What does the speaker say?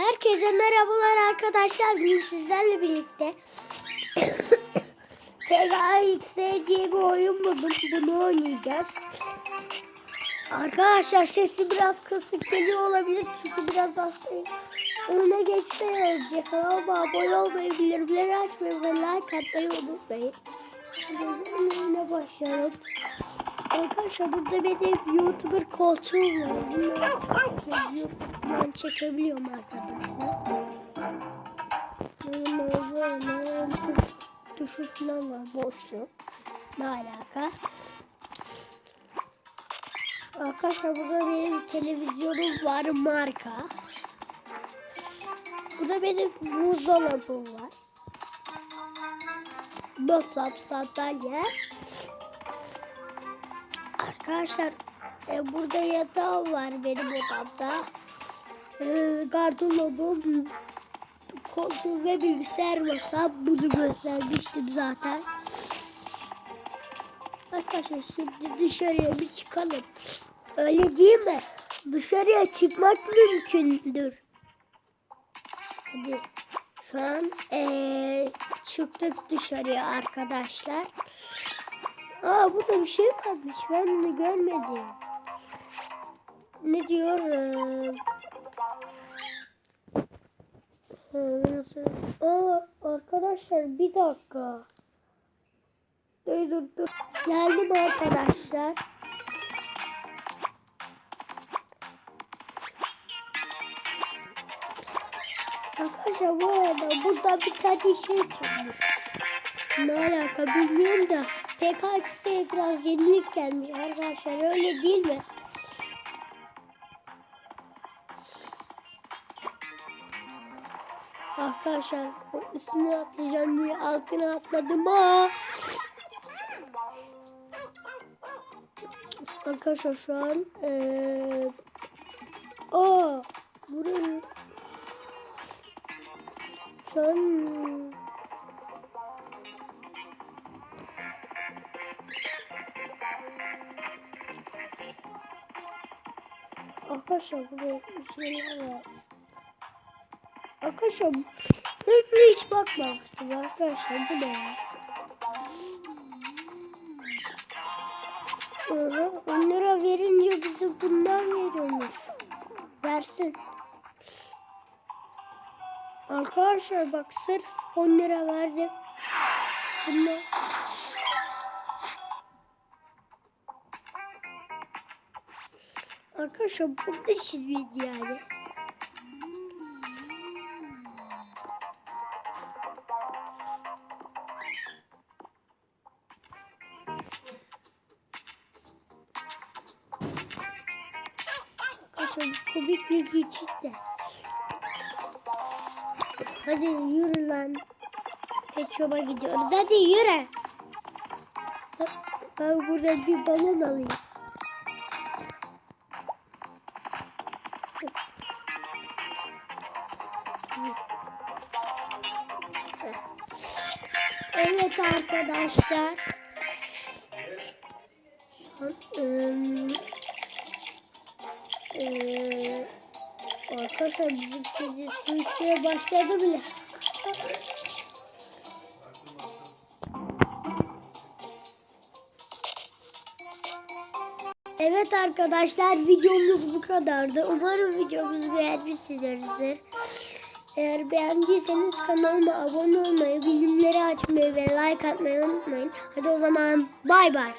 Herkese merhabalar arkadaşlar. Bugün sizlerle birlikte PKX diye bir oyun buldum. Bunu oynayacağız. Arkadaşlar sesi biraz kısık geliyor olabilir. Çünkü biraz hastayım. Önüne geçte yazacak. Ama abone olmayı, bildirimleri açmayı ve like atmayı unutmayın. Şimdi başlayalım. Arkadaşlar burada benim YouTuber koltuğum var. YouTube'dan çekebiliyorum arkadaşlar. Benim böyle tuşu falan var boşluk. Ne alaka? Arkadaşlar burada benim televizyonum var marka. Burada benim buzdolabım var. Masam, sandalye. Arkadaşlar e, burada yatağım var benim odamda. E, gardırobum, koltuğum ve bilgisayar masam. Bunu göstermiştim zaten. Arkadaşlar şimdi dışarıya bir çıkalım. Öyle değil mi? Dışarıya çıkmak mümkündür. Hadi şu an e, çıktık dışarıya arkadaşlar. Aa burada bir şey varmış. Ben onu görmedim. Ne diyor? Nasıl? Aa arkadaşlar bir dakika. Dur dur dur. Geldim arkadaşlar. Arkadaşlar bu arada burada bir tane şey çıkmış. Ne alaka bilmiyorum da PKX'e biraz yenilik gelmiş arkadaşlar öyle değil mi? Arkadaşlar o üstüne atlayacağım diye altına atladım ha. Arkadaşlar şu an ee... Aa, buraya şu an Arkadaşlar buraya şeyler var. Arkadaşlar hiç, hiç bakmamıştım arkadaşlar bu ne? Aha, 10 lira verince bize bundan veriyormuş. Versin. Arkadaşlar bak sırf 10 lira verdim. Bunlar Arkadaşlar bu da çizmiydi yani. Arkadaşlar komik bir geçit de. Hadi yürü lan. Pet shop'a gidiyoruz. Hadi yürü. Ben burada bir balon alayım. Evet arkadaşlar. Eee, eee, arkadaşlar bizim kedi su içmeye başladı bile. Evet arkadaşlar videomuz bu kadardı. Umarım videomuzu beğenmişsinizdir. Eğer beğendiyseniz kanalıma abone olmayı, bildirimleri açmayı ve like atmayı unutmayın. Hadi o zaman bay bay.